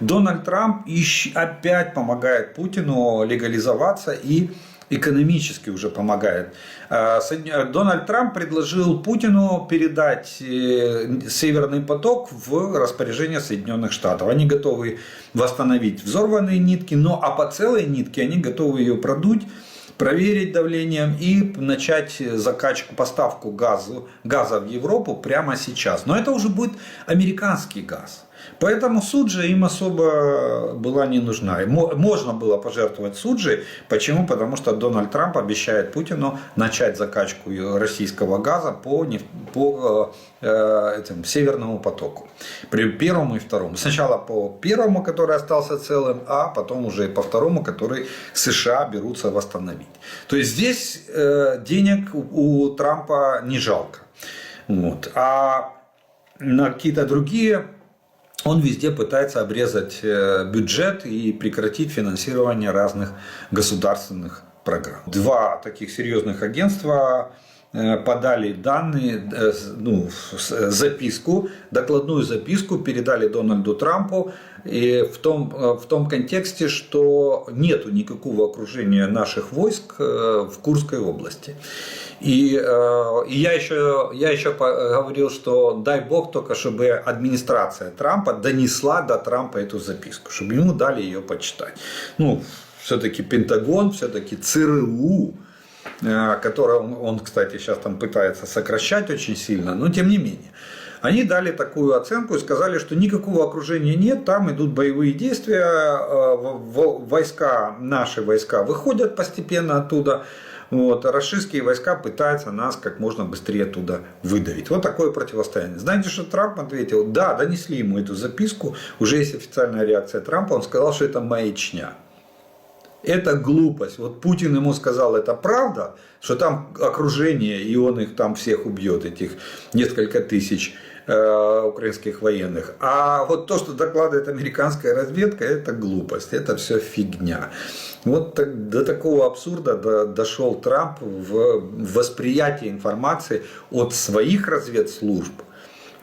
Дональд Трамп опять помогает Путину легализоваться и экономически уже помогает. А, Дональд Трамп предложил Путину передать э, Северный поток в распоряжение Соединенных Штатов. Они готовы восстановить взорванные нитки, но а по целой нитке они готовы ее продуть проверить давлением и начать закачку, поставку газу, газа в Европу прямо сейчас. Но это уже будет американский газ. Поэтому Суджа им особо была не нужна. Можно было пожертвовать Суджей. Почему? Потому что Дональд Трамп обещает Путину начать закачку российского газа по, по э, э, этим, Северному потоку. При первому и второму. Сначала по первому, который остался целым, а потом уже и по второму, который США берутся восстановить. То есть здесь э, денег у, у Трампа не жалко. Вот. А на какие-то другие он везде пытается обрезать э, бюджет и прекратить финансирование разных государственных программ. Два таких серьезных агентства э, подали данные, э, ну, записку, докладную записку передали Дональду Трампу и в том, в том контексте, что нету никакого окружения наших войск в Курской области. И, э, и я еще, я еще говорил, что дай бог только, чтобы администрация Трампа донесла до Трампа эту записку, чтобы ему дали ее почитать. Ну, все-таки Пентагон, все-таки ЦРУ, э, которое он, кстати, сейчас там пытается сокращать очень сильно, но тем не менее. Они дали такую оценку и сказали, что никакого окружения нет, там идут боевые действия, э, войска, наши войска выходят постепенно оттуда, вот, а российские войска пытаются нас как можно быстрее оттуда выдавить. Вот такое противостояние. Знаете, что Трамп ответил? Да, донесли ему эту записку, уже есть официальная реакция Трампа, он сказал, что это маячня. Это глупость. Вот Путин ему сказал, это правда, что там окружение, и он их там всех убьет, этих несколько тысяч э, украинских военных. А вот то, что докладывает американская разведка, это глупость, это все фигня. Вот так- до такого абсурда до- дошел Трамп в восприятии информации от своих разведслужб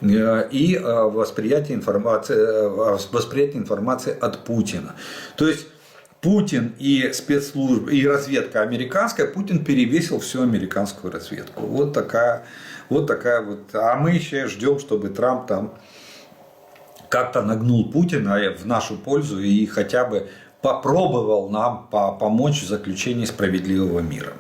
э, и э, восприятие информации, восприятие информации от Путина. То есть Путин и спецслужбы, и разведка американская, Путин перевесил всю американскую разведку. Вот такая вот. Такая вот. А мы еще ждем, чтобы Трамп там как-то нагнул Путина в нашу пользу и хотя бы попробовал нам по- помочь в заключении справедливого мира.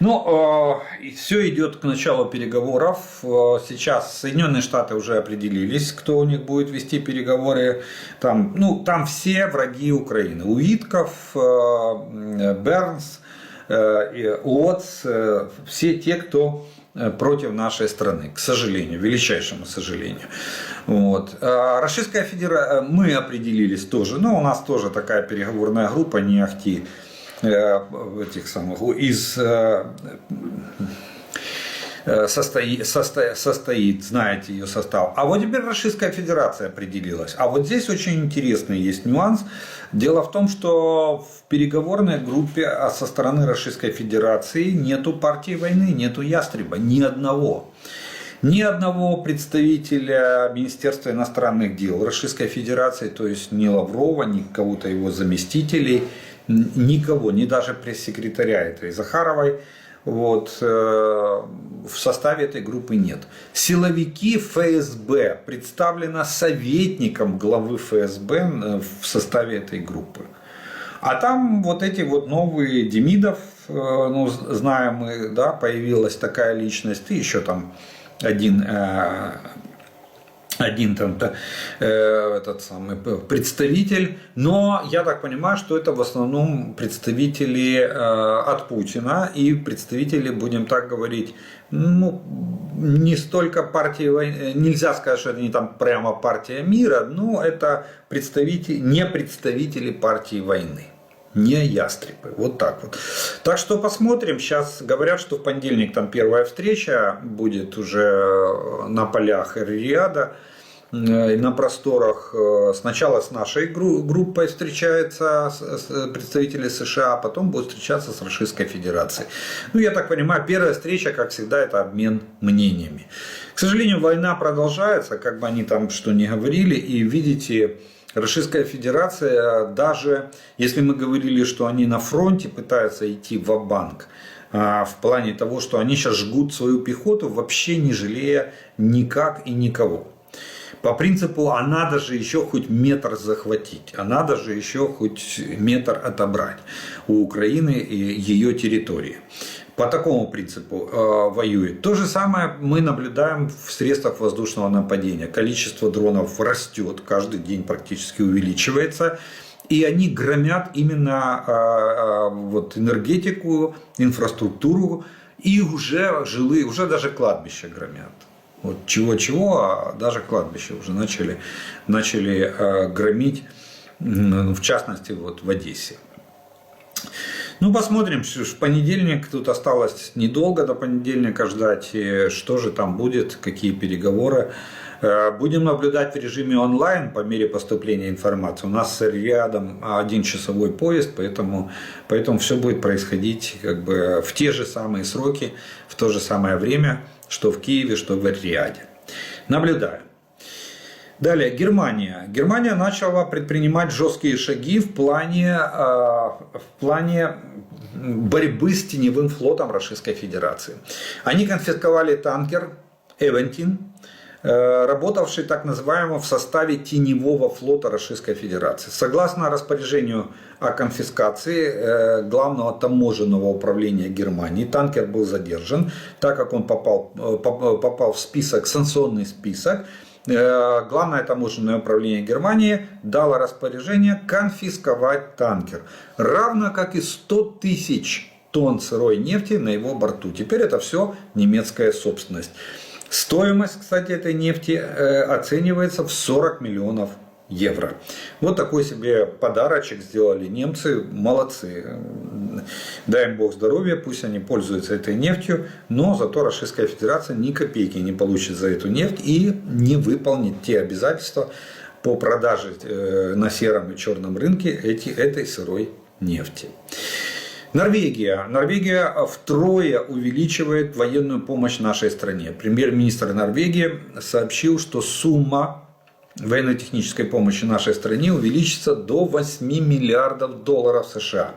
Ну, все идет к началу переговоров. Э, Сейчас Соединенные Штаты уже определились, кто у них будет вести переговоры. Там, ну, там все враги Украины. Уитков, э, Бернс, э, Уотс, э, все те, кто э, против нашей страны, к сожалению, величайшему сожалению. Вот. А Российская Федерация, мы определились тоже, но у нас тоже такая переговорная группа, не ахти, э, этих самых, из э, состоит, состоит, состоит, знаете ее состав. А вот теперь Российская Федерация определилась. А вот здесь очень интересный есть нюанс. Дело в том, что в переговорной группе а со стороны Российской Федерации нету партии войны, нету ястреба, ни одного. Ни одного представителя Министерства иностранных дел Российской Федерации, то есть ни Лаврова, ни кого-то его заместителей, никого, ни даже пресс-секретаря этой Захаровой, вот, э, в составе этой группы нет. Силовики ФСБ представлено советником главы ФСБ э, в составе этой группы. А там вот эти вот новые Демидов, э, ну, знаем мы, да, появилась такая личность, и еще там один, один там да, э, этот самый представитель, но я так понимаю, что это в основном представители э, от Путина и представители, будем так говорить, ну, не столько партии войны, нельзя сказать, что это не там прямо партия мира, но это представители, не представители партии войны. Не ястребы. Вот так вот. Так что посмотрим. Сейчас говорят, что в понедельник там первая встреча будет уже на полях Риада э, на просторах э, сначала с нашей гру- группой встречаются представители США, а потом будут встречаться с Российской Федерацией. Ну, я так понимаю, первая встреча, как всегда, это обмен мнениями. К сожалению, война продолжается, как бы они там что ни говорили, и видите, Российская Федерация, даже если мы говорили, что они на фронте пытаются идти в банк в плане того, что они сейчас жгут свою пехоту, вообще не жалея никак и никого. По принципу, а надо же еще хоть метр захватить, а надо же еще хоть метр отобрать у Украины и ее территории. По такому принципу э, воюет. То же самое мы наблюдаем в средствах воздушного нападения. Количество дронов растет, каждый день практически увеличивается. И они громят именно э, э, вот, энергетику, инфраструктуру и уже жилые, уже даже кладбища громят. Вот чего-чего, а даже кладбище уже начали, начали э, громить, в частности вот в Одессе. Ну, посмотрим, в понедельник, тут осталось недолго до понедельника ждать, что же там будет, какие переговоры. Э, будем наблюдать в режиме онлайн по мере поступления информации. У нас рядом один часовой поезд, поэтому, поэтому все будет происходить как бы в те же самые сроки, в то же самое время что в Киеве, что в Риаде. Наблюдаем. Далее, Германия. Германия начала предпринимать жесткие шаги в плане, э, в плане борьбы с теневым флотом Российской Федерации. Они конфисковали танкер «Эвентин», Э, работавший так называемого в составе теневого флота Российской Федерации. Согласно распоряжению о конфискации э, главного таможенного управления Германии, танкер был задержан, так как он попал, э, попал в список, санкционный список. Главное таможенное управление Германии дало распоряжение конфисковать танкер, равно как и 100 тысяч тонн сырой нефти на его борту. Теперь это все немецкая собственность. Стоимость, кстати, этой нефти э, оценивается в 40 миллионов евро. Вот такой себе подарочек сделали немцы. Молодцы. Дай им Бог здоровья, пусть они пользуются этой нефтью, но зато Российская Федерация ни копейки не получит за эту нефть и не выполнит те обязательства по продаже э, на сером и черном рынке эти, этой сырой нефти. Норвегия. Норвегия втрое увеличивает военную помощь нашей стране. Премьер-министр Норвегии сообщил, что сумма военно-технической помощи нашей стране увеличится до 8 миллиардов долларов США.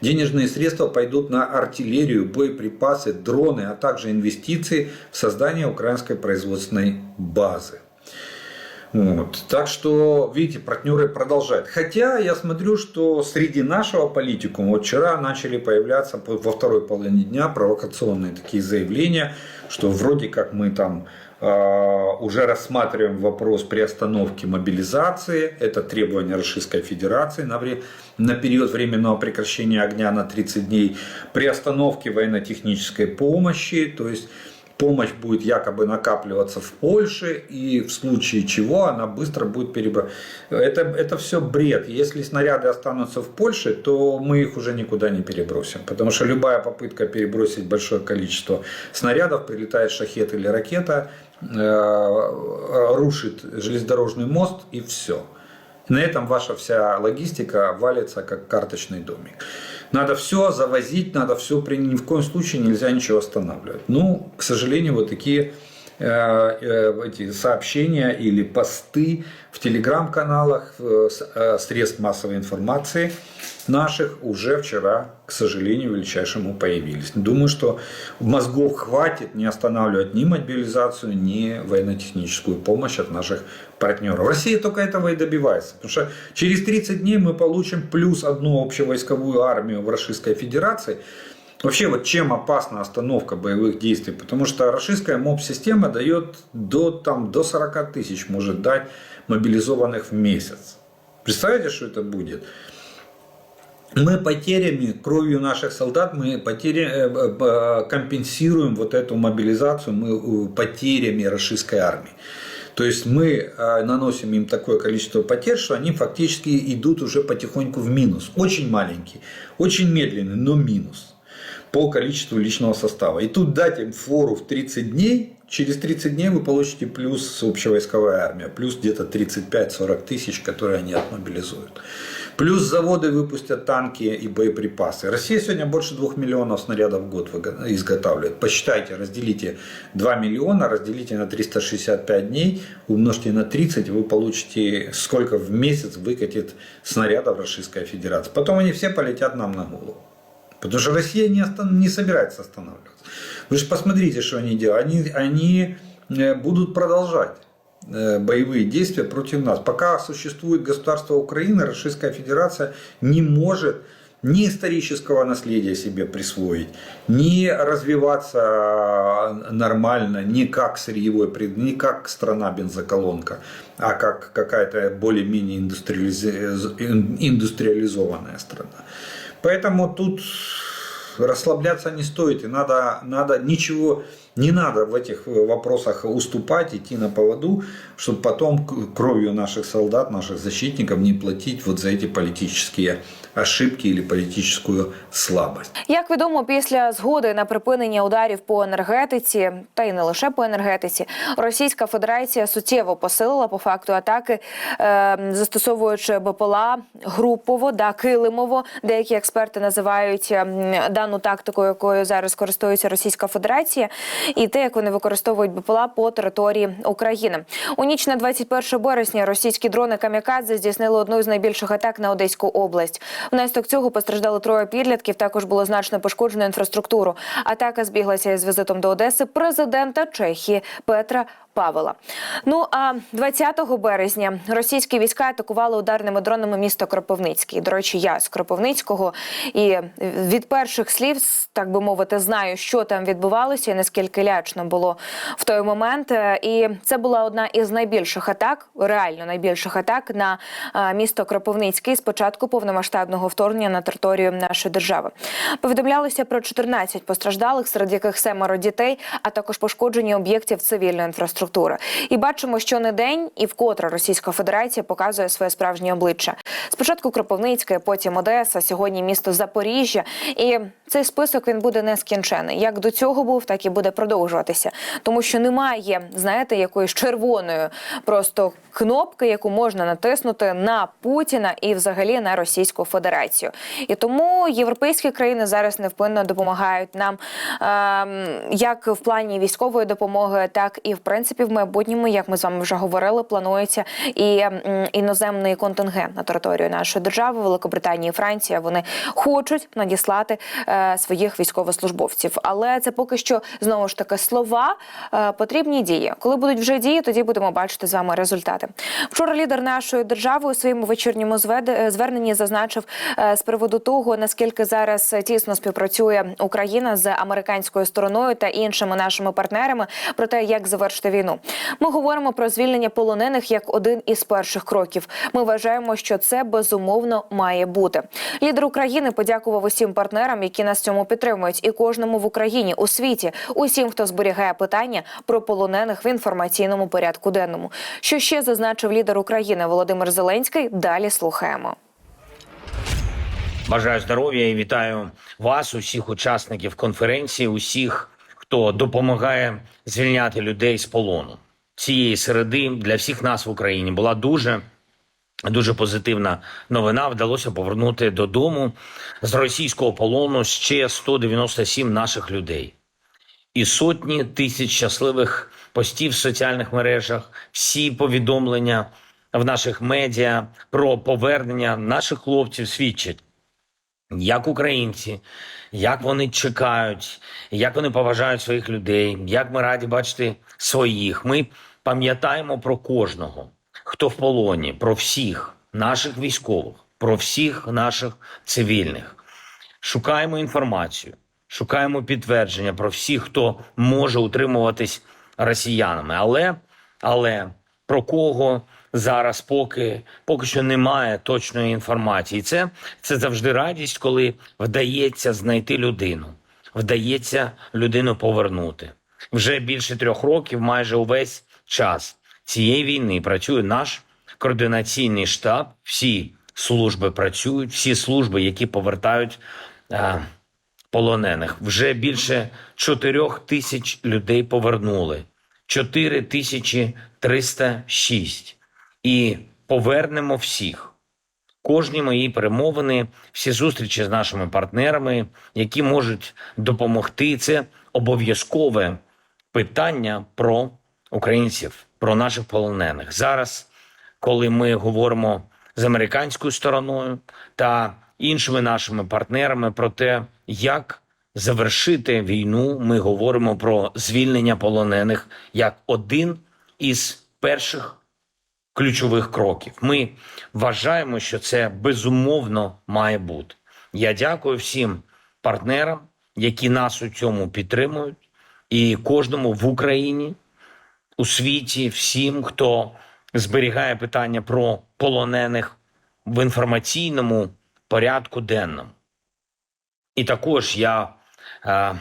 Денежные средства пойдут на артиллерию, боеприпасы, дроны, а также инвестиции в создание украинской производственной базы. Вот. Так что, видите, партнеры продолжают. Хотя я смотрю, что среди нашего политикума вот вчера начали появляться во второй половине дня провокационные такие заявления, что вроде как мы там уже рассматриваем вопрос приостановки мобилизации. Это требование Российской Федерации на, на период временного прекращения огня на 30 дней. Приостановки военно-технической помощи. То есть помощь будет якобы накапливаться в Польше, и в случае чего она быстро будет перебрать. Это, это все бред. Если снаряды останутся в Польше, то мы их уже никуда не перебросим. Потому что любая попытка перебросить большое количество снарядов, прилетает шахет или ракета, э, рушит железнодорожный мост и все. На этом ваша вся логистика валится как карточный домик. Надо все завозить, надо все, при ни в коем случае нельзя ничего останавливать. Ну, к сожалению, вот такие э, э, эти сообщения или посты в телеграм-каналах, э, средств массовой информации наших уже вчера, к сожалению, величайшему появились. Думаю, что мозгов хватит не останавливать ни мобилизацию, ни военно-техническую помощь от наших партнеров. Россия только этого и добивается. Потому что через 30 дней мы получим плюс одну общевойсковую армию в Российской Федерации. Вообще, вот чем опасна остановка боевых действий? Потому что российская МОБ-система дает до, там, до 40 тысяч, может дать мобилизованных в месяц. Представляете, что это будет? мы потерями, кровью наших солдат, мы потери, э, э, компенсируем вот эту мобилизацию мы э, потерями российской армии. То есть мы наносим им такое количество потерь, что они фактически идут уже потихоньку в минус. Очень маленький, очень медленный, но минус по количеству личного состава. И тут дать им фору в 30 дней, через 30 дней вы получите плюс общевойсковая армия, плюс где-то 35-40 тысяч, которые они отмобилизуют. Плюс заводы выпустят танки и боеприпасы. Россия сегодня больше 2 миллионов снарядов в год изготавливает. Посчитайте, разделите 2 миллиона, разделите на 365 дней, умножьте на 30, вы получите сколько в месяц выкатит снарядов Российская Федерация. Потом они все полетят нам на голову. Потому что Россия не, остан- не собирается останавливаться. Вы же посмотрите, что они делают. Они, они э, будут продолжать э, боевые действия против нас. Пока существует государство Украины, Российская Федерация не может ни исторического наследия себе присвоить, ни развиваться нормально, не как сырьевой, не как страна бензоколонка, а как какая-то более-менее индустриализи- индустриализованная страна. Поэтому тут расслабляться не стоит, и надо, надо ничего, не надо в этих вопросах уступать, идти на поводу, чтобы потом к- кровью наших солдат, наших защитников не платить вот за эти политические ошибки или политическую слабость. Як відомо, після згоди на припинення ударів по енергетиці, та й не лише по енергетиці, Російська Федерація суттєво посилила по факту атаки, е, застосовуючи БПЛА групово, да килимово. Деякі експерти називають ем, дану тактику, якою зараз користується Російська Федерація, і те, як вони використовують БПЛА по території України. У ніч на 21 березня російські дрони камікадзе здійснили одну з найбільших атак на Одеську область. Внаслідок цього постраждали троє підлітків. Також було значно пошкоджено інфраструктуру. Атака збіглася із візитом до Одеси президента Чехії Петра Павела. Ну а 20 березня російські війська атакували ударними дронами місто Кропивницький. До речі, я з Кропивницького і від перших слів, так би мовити, знаю, що там відбувалося і наскільки лячно було в той момент. Е, І це була одна із найбільших атак, реально найбільших атак на е, місто Кропивницький з початку повномасштабного вторгнення на територію нашої держави. Повідомлялося про 14 постраждалих, серед яких семеро дітей, а також пошкоджені об'єктів цивільної інфраструктури. І бачимо, що не день і вкотре Російська Федерація показує своє справжнє обличчя. Спочатку Кропивницьке, потім Одеса, сьогодні місто Запоріжжя. І цей список він буде нескінчений. Як до цього був, так і буде продовжуватися, тому що немає, знаєте, якоїсь червоної просто кнопки, яку можна натиснути на Путіна і взагалі на Російську Федерацію. І тому європейські країни зараз невпинно допомагають нам ем, як в плані військової допомоги, так і в принципі в майбутньому, як ми з вами вже говорили, планується і м, іноземний контингент на територію нашої держави, Великобританія і Франція. Вони хочуть надіслати е, своїх військовослужбовців, але це поки що знову ж таки слова, е, потрібні дії. Коли будуть вже дії, тоді будемо бачити з вами результати. Вчора лідер нашої держави у своєму вечірньому е, зверненні зазначив е, з приводу того, наскільки зараз тісно співпрацює Україна з американською стороною та іншими нашими партнерами про те, як завершити війну. Ми говоримо про звільнення полонених як один із перших кроків. Ми вважаємо, що це безумовно має бути. Лідер України подякував усім партнерам, які нас цьому підтримують, і кожному в Україні у світі, усім, хто зберігає питання про полонених в інформаційному порядку денному. Що ще зазначив лідер України Володимир Зеленський? Далі слухаємо. Бажаю здоров'я і вітаю вас, усіх учасників конференції, усіх, хто допомагає звільняти людей з полону. Цієї середи для всіх нас в Україні була дуже дуже позитивна новина. Вдалося повернути додому з російського полону ще 197 наших людей. І сотні тисяч щасливих постів в соціальних мережах, всі повідомлення в наших медіа про повернення наших хлопців свідчать як українці, як вони чекають, як вони поважають своїх людей, як ми раді бачити своїх. Ми пам'ятаємо про кожного, хто в полоні, про всіх наших військових, про всіх наших цивільних. Шукаємо інформацію, шукаємо підтвердження про всіх, хто може утримуватись росіянами. Але, але про кого зараз поки, поки що немає точної інформації. Це, це завжди радість, коли вдається знайти людину, вдається людину повернути. Вже більше трьох років, майже увесь час цієї війни працює наш координаційний штаб. Всі служби працюють, всі служби, які повертають. е, полонених. Вже більше чотирьох тисяч людей повернули. 4306 і повернемо всіх. Кожні мої перемовини, всі зустрічі з нашими партнерами, які можуть допомогти, це обов'язкове питання про українців, про наших полонених. Зараз, коли ми говоримо з американською стороною та іншими нашими партнерами про те, як завершити війну, ми говоримо про звільнення полонених як один із перших ключових кроків. Ми вважаємо, що це безумовно має бути. Я дякую всім партнерам, які нас у цьому підтримують, і кожному в Україні, у світі, всім, хто зберігає питання про полонених в інформаційному порядку денному. І також я е,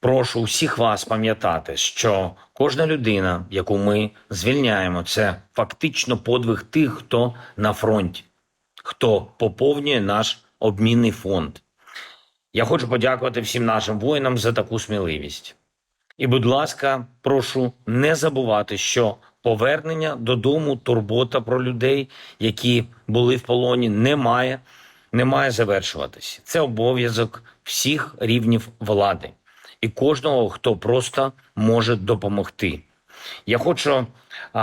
прошу усіх вас пам'ятати, що кожна людина, яку ми звільняємо, це фактично подвиг тих, хто на фронті, хто поповнює наш обмінний фонд. Я хочу подякувати всім нашим воїнам за таку сміливість. І, будь ласка, прошу не забувати, що повернення додому, турбота про людей, які були в полоні, не має, не має завершуватися. Це обов'язок всіх рівнів влади і кожного, хто просто може допомогти. Я хочу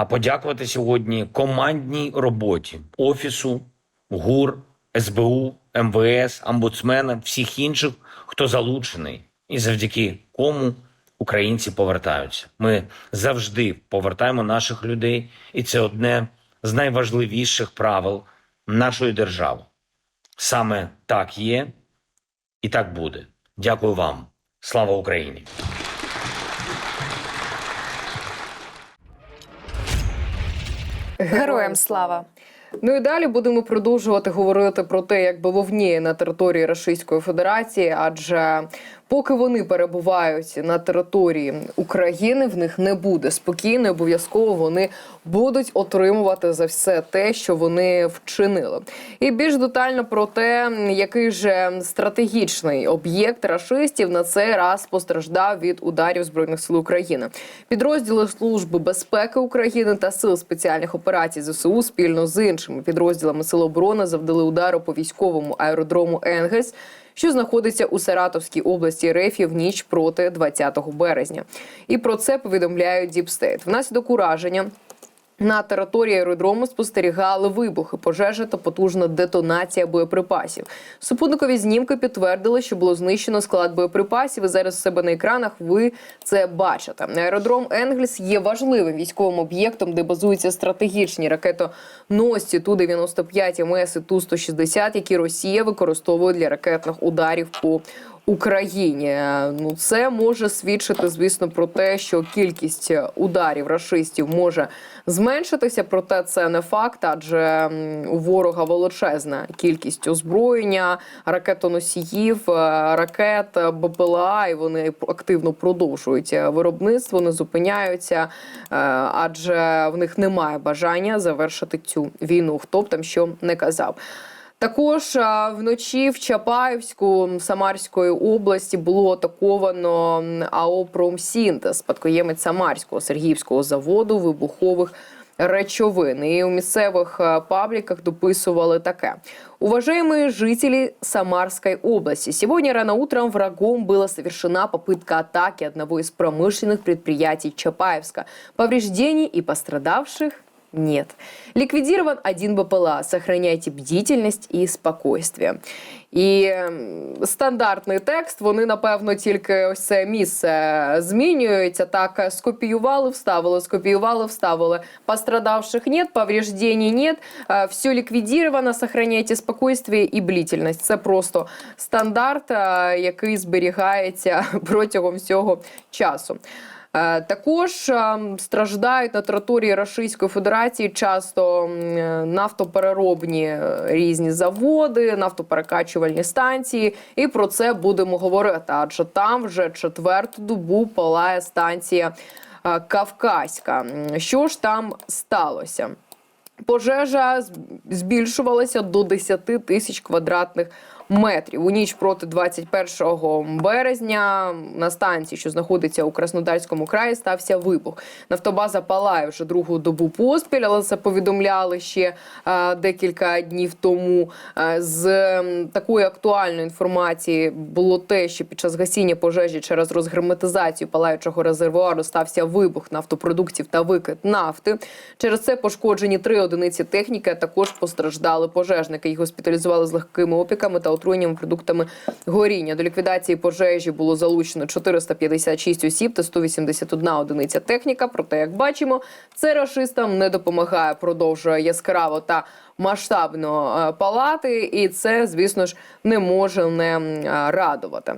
подякувати сьогодні командній роботі Офісу, ГУР, СБУ, МВС, омбудсмена, всіх інших, хто залучений, і завдяки кому українці повертаються. Ми завжди повертаємо наших людей, і це одне з найважливіших правил нашої держави. Саме так є і так буде. Дякую вам. Слава Україні! Героям слава! Ну і далі будемо продовжувати говорити про те, як бавовніє на території Російської Федерації, адже поки вони перебувають на території України, в них не буде спокійно. Обов'язково вони будуть отримувати за все те, що вони вчинили. І більш детально про те, який же стратегічний об'єкт рашистів на цей раз постраждав від ударів збройних сил України. Підрозділи служби безпеки України та сил спеціальних операцій ЗСУ спільно з іншими підрозділами Сил оборони завдали удару по військовому аеродрому Енгельс, що знаходиться у Саратовській області Рефі в ніч проти 20 березня. І про це повідомляють Діпстейт. Внаслідок ураження. На території аеродрому спостерігали вибухи, пожежа та потужна детонація боєприпасів. Супутникові знімки підтвердили, що було знищено склад боєприпасів. І зараз у себе на екранах ви це бачите. Аеродром Енгельс є важливим військовим об'єктом, де базуються стратегічні ракетоносці Ту-95 МС і Ту-160, які Росія використовує для ракетних ударів по Україні. Ну це може свідчити, звісно, про те, що кількість ударів рашистів може зменшитися. Проте це не факт, адже у ворога величезна кількість озброєння, ракетоносіїв, е, ракет, БПЛА, і вони активно продовжують виробництво, не зупиняються, е, адже в них немає бажання завершити цю війну. Хто б там що не казав. Також а, вночі в Чапаївську Самарської області було атаковано м, АО «Промсінтез», спадкоємець Самарського Сергіївського заводу вибухових речовин. І у місцевих а, пабліках дописували таке. Уважаемые жители Самарской области, сегодня рано утром врагом была совершена попытка атаки одного из промышленных предприятий Чапаевска. Повреждений и пострадавших нет. Ликвидирован один БПЛА. Сохраняйте бдительность і спокойствие. І стандартний текст, вони, напевно, тільки ось це місце змінюються. Так, скопіювали, вставили, скопіювали, вставили. Пострадавших нет, повреждений нет, е, все ліквідировано, сохраняйте спокойствие і бдительність. Це просто стандарт, е, який зберігається протягом всього часу. Е, Також е, страждають на території Російської Федерації часто е, нафтопереробні різні заводи, нафтоперекачувальні станції. І про це будемо говорити. Адже там вже четверту добу палає станція Кавказька. Що ж там сталося? Пожежа збільшувалася до 10 тисяч квадратних метрів. У ніч проти 21 березня на станції, що знаходиться у Краснодарському краї, стався вибух. Нафтобаза палає вже другу добу поспіль, але це повідомляли ще е, декілька днів тому. Е, з такої актуальної інформації було те, що під час гасіння пожежі через розгерметизацію палаючого резервуару стався вибух нафтопродуктів та викид нафти. Через це пошкоджені три одиниці техніки. а Також постраждали пожежники. Їх госпіталізували з легкими опіками та отруєннями продуктами горіння. До ліквідації пожежі було залучено 456 осіб та 181 одиниця техніка. Проте, як бачимо, це рашистам не допомагає. Продовжує яскраво та масштабно е, палати, і це, звісно ж, не може не е, радувати.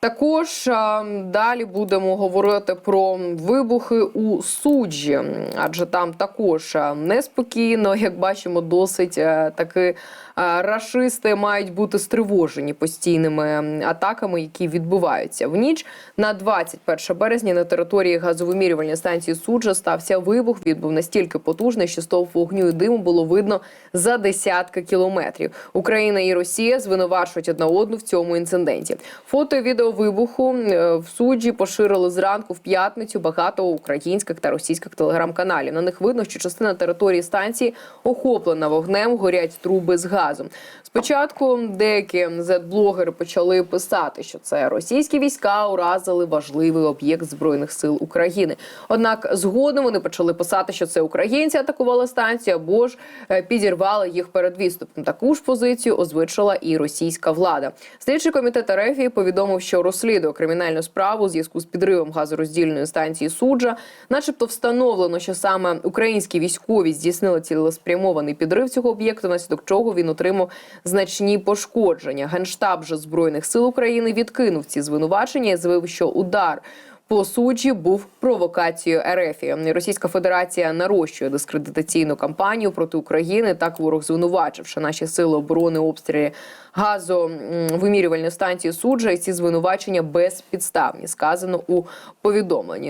Також а, далі будемо говорити про вибухи у суджі, адже там також неспокійно, як бачимо, досить таки рашисти мають бути стривожені постійними атаками, які відбуваються в ніч на 21 березня на території газовимірювальної станції суджа стався вибух. Він був настільки потужний, що стовп вогню і диму було видно за десятки кілометрів. Україна і Росія звинувачують одна одну в цьому інциденті. Фото і відео вибуху е, в суджі поширили зранку в п'ятницю багато українських та російських телеграм-каналів. На них видно, що частина території станції охоплена вогнем, горять труби з газом. Спочатку деякі зет-блогери почали писати, що це російські війська уразили важливий об'єкт збройних сил України. Однак згодом вони почали писати, що це українці атакували станцію або ж е, підірвали їх перед відступом. Таку ж позицію озвучила і російська влада. Слідчий комітет РФ повідомив, що розслідує кримінальну справу у зв'язку з підривом газороздільної станції суджа, начебто встановлено, що саме українські військові здійснили цілеспрямований підрив цього об'єкту, внаслідок чого він отримав значні пошкодження. Генштаб же збройних сил України відкинув ці звинувачення і заявив, що удар. По суджі був провокацією РФ. Російська Федерація нарощує дискредитаційну кампанію проти України. Так ворог звинувачивши наші сили оборони обстрілі газовимірювальної станції суджа. І ці звинувачення безпідставні сказано у повідомленні.